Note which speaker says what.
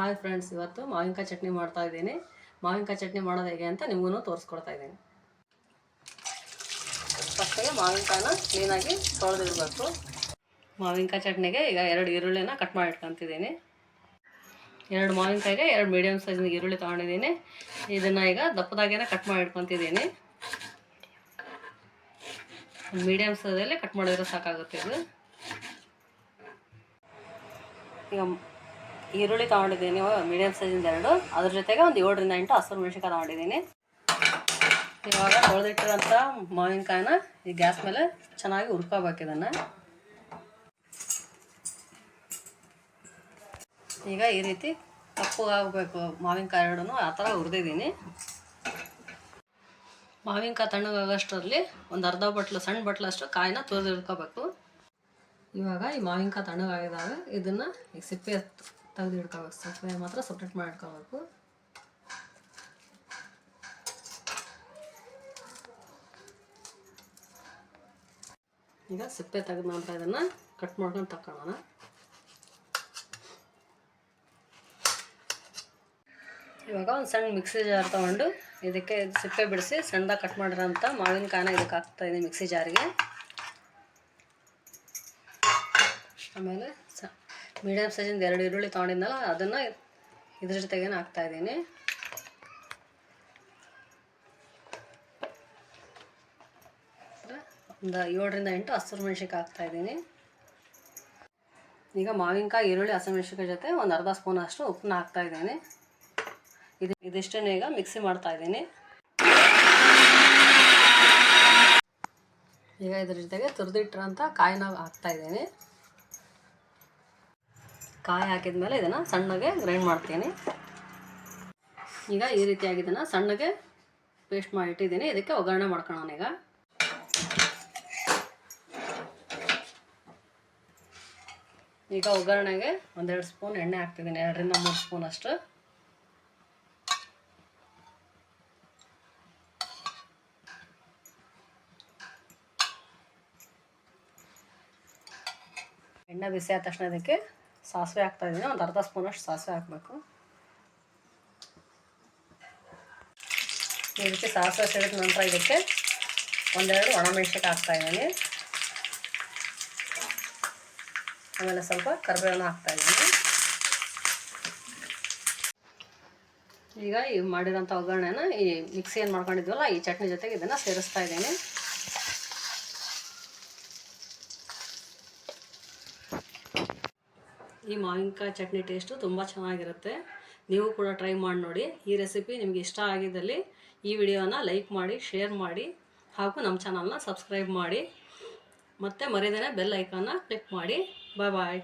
Speaker 1: Hi friends ಇವತ್ತು ಮಾವಿನಕಾಯಿ ಚಟ್ನಿ ಮಾಡ್ತಾ ಇದ್ದೀನಿ. ಮಾವಿನಕಾಯಿ ಚಟ್ನಿ ಮಾಡೋದು ಹೇಗೆ ಅಂತ ನಿಮಗೂ ತೋರಿಸ್ಕೊಡ್ತಾ ಇದ್ದೀನಿ. ಫಸ್ಟಿಗೆ ಮಾವಿನಕಾಯಿನ ಕ್ಲೀನಾಗಿ ತೊಳೆದಿರ್ಬೇಕು. ಮಾವಿನಕಾಯಿ ಚಟ್ನಿಗೆ ಈಗ ಎರಡು ಈರುಳ್ಳಿನ ಕಟ್ ಮಾಡಿ ಇಟ್ಕೊತಿದ್ದೀನಿ. ಎರಡು ಮಾವಿನಕಾಯಿಗೆ ಎರಡು ಮೀಡಿಯಮ್ ಸೈಜ್ನ ಈರುಳ್ಳಿ ತೊಗೊಂಡಿದ್ದೀನಿ. ಇದನ್ನು ಈಗ ದಪ್ಪದಾಗೇನೆ ಕಟ್ ಮಾಡಿ ಇಟ್ಕೊತಿದ್ದೀನಿ. ಮೀಡಿಯಮ್ ಸೈಜಲ್ಲಿ ಕಟ್ ಮಾಡಿದ್ರೆ ಸಾಕಾಗುತ್ತೆ ಇದು. ಈಗ ಈರುಳ್ಳಿ ತಗೊಂಡಿದ್ದೀನಿ ಮೀಡಿಯಮ್ ಸೈಜಿಂದ ಎರಡು. ಅದ್ರ ಜೊತೆಗೆ ಒಂದು ಏಳರಿಂದ ಎಂಟು ಹಸಿರು ಮೆಣಸಿನ್ಕಾಯಿ ತಗೊಂಡಿದ್ದೀನಿ. ಇವಾಗ ತೊಳೆದಿಟ್ಟಿರೋಂಥ ಮಾವಿನಕಾಯಿನ ಈ ಗ್ಯಾಸ್ ಮೇಲೆ ಚೆನ್ನಾಗಿ ಹುರ್ಕೋಬೇಕು ಇದನ್ನು. ಈಗ ಈ ರೀತಿ ಕಪ್ಪುಗಾಗಬೇಕು ಮಾವಿನಕಾಯಿ ಎರಡೂ ಆ ಥರ ಹುರಿದಿದ್ದೀನಿ. ಮಾವಿನಕಾಯಿ ತಣ್ಣಗಾಗೋಷ್ಟರಲ್ಲಿ ಒಂದು ಅರ್ಧ ಬಟ್ಲು, ಸಣ್ಣ ಬಟ್ಲಷ್ಟು ಕಾಯಿನ ತುರಿದು ಇಟ್ಕೋಬೇಕು. ಇವಾಗ ಈ ಮಾವಿನಕಾಯಿ ತಣ್ಣಗಾಗಿದಾಗ ಇದನ್ನು ಈ ಸಿಪ್ಪೆ ತೆಗೆದು ಇಟ್ಕೋಬೇಕು ಸಕ್ಕರೆ ಮಾತ್ರ ಸಪ್ರೇಟ್ ಮಾಡಿ ಈಗ ಸಿಪ್ಪೆ ತೆಗೆದ ನಂತರ ಇದನ್ನು ಕಟ್ ಮಾಡ್ಕೊಂಡು ತಗೊಳ್ಳೋಣ ಇವಾಗ ಒಂದು ಸಣ್ಣ ಮಿಕ್ಸಿ ಜಾರ್ ತೊಗೊಂಡು ಇದಕ್ಕೆ ಸಿಪ್ಪೆ ಬಿಡಿಸಿ ಸಣ್ಣದಾಗಿ ಕಟ್ ಮಾಡಿರೋಂಥ ಮಾವಿನಕಾಯಿನ ಇದಕ್ಕೆ ಹಾಕ್ತಾ ಇದ್ದೀನಿ ಮಿಕ್ಸಿ ಜಾರಿಗೆ. ಆಮೇಲೆ ಮೀಡಿಯಮ್ ಸೈಜಿಂದ ಎರಡು ಈರುಳ್ಳಿ ತೊಗೊಂಡಿದ್ನಲ್ಲ, ಅದನ್ನು ಇದ್ರ ಜೊತೆಗೇನು ಹಾಕ್ತಾ ಇದ್ದೀನಿ. ಒಂದು ಏಳರಿಂದ ಎಂಟು ಹಸಿರು ಮೆಣಸಿನ್ಕಾಯಿ ಹಾಕ್ತಾ ಇದ್ದೀನಿ. ಈಗ ಮಾವಿನಕಾಯಿ, ಈರುಳ್ಳಿ ಹಸಿಮೆಣ್ಸಿನ್ಕಾಯಿ ಜೊತೆ ಒಂದು ಅರ್ಧ ಸ್ಪೂನ್ ಅಷ್ಟು ಉಪ್ಪನ್ನ ಹಾಕ್ತಾ ಇದ್ದೀನಿ. ಇದು ಇದಿಷ್ಟನ್ನು ಈಗ ಮಿಕ್ಸಿ ಮಾಡ್ತಾ ಇದ್ದೀನಿ. ಈಗ ಇದ್ರ ಜೊತೆಗೆ ತುರಿದಿಟ್ಟಿರೋಂಥ ಕಾಯಿನ ಹಾಕ್ತಾ ಇದ್ದೀನಿ. ಕಾಯಿ ಹಾಕಿದ ಮೇಲೆ ಇದನ್ನು ಸಣ್ಣಗೆ ಗ್ರೈಂಡ್ ಮಾಡ್ತೀನಿ. ಈಗ ಈ ರೀತಿಯಾಗಿ ಇದನ್ನು ಸಣ್ಣಗೆ ಪೇಸ್ಟ್ ಮಾಡಿ ಇಟ್ಟಿದ್ದೀನಿ ಇದಕ್ಕೆ ಒಗ್ಗರಣೆ ಮಾಡ್ಕೊಳ್ಳೋಣ ಈಗ. ಈಗ ಒಗ್ಗರಣೆಗೆ ಒಂದೆರಡು ಸ್ಪೂನ್ ಎಣ್ಣೆ ಹಾಕ್ತಿದ್ದೀನಿ. ಎರಡರಿಂದ ಮೂರು ಸ್ಪೂನ್ ಅಷ್ಟು. ಎಣ್ಣೆ ಬಿಸಿ ಆದ ತಕ್ಷಣ ಇದಕ್ಕೆ ಸಾಸಿವೆ ಹಾಕ್ತಾ ಇದ್ದೀನಿ ಒಂದು ಅರ್ಧ ಸ್ಪೂನಷ್ಟು ಸಾಸಿವೆ ಹಾಕಬೇಕು. ಈ ರೀತಿ ಸಾಸಿವೆ ಸಿಡಿದ ನಂತರ ಇದಕ್ಕೆ ಒಂದೆರಡು ಒಣಮೆಣ್ಸಿನ್ಕಾಯಿ ಹಾಕ್ತಾ ಇದ್ದೀನಿ ಆಮೇಲೆ ಸ್ವಲ್ಪ ಕರಿಬೇವನ್ನ ಹಾಕ್ತಾ ಇದ್ದೀನಿ ಈಗ ಈ ಮಾಡಿದಂಥ ಒಗ್ಗರಣೆನ ಈ ಮಿಕ್ಸಿ ಏನು ಮಾಡ್ಕೊಂಡಿದ್ವಲ್ಲ, ಈ ಚಟ್ನಿ ಜೊತೆಗೆ ಇದನ್ನು ಸೇರಿಸ್ತಾ ಇದ್ದೀನಿ ಈ ಮಾವಿನಕಾಯಿ ಚಟ್ನಿ ಟೇಸ್ಟು ತುಂಬ ಚೆನ್ನಾಗಿರುತ್ತೆ. ನೀವು ಕೂಡ ಟ್ರೈ ಮಾಡಿ ನೋಡಿ. ಈ ರೆಸಿಪಿ ನಿಮಗೆ ಇಷ್ಟ ಆಗಿದ್ದಲ್ಲಿ ಈ ವಿಡಿಯೋನ ಲೈಕ್ ಮಾಡಿ, ಶೇರ್ ಮಾಡಿ ಹಾಗೂ ನಮ್ಮ ಚಾನಲ್ನ ಸಬ್ಸ್ಕ್ರೈಬ್ ಮಾಡಿ. ಮತ್ತು ಮರಿದೇನೆ ಬೆಲ್ ಐಕಾನ್ನ ಕ್ಲಿಕ್ ಮಾಡಿ. ಬಾಯ್ ಬಾಯ್.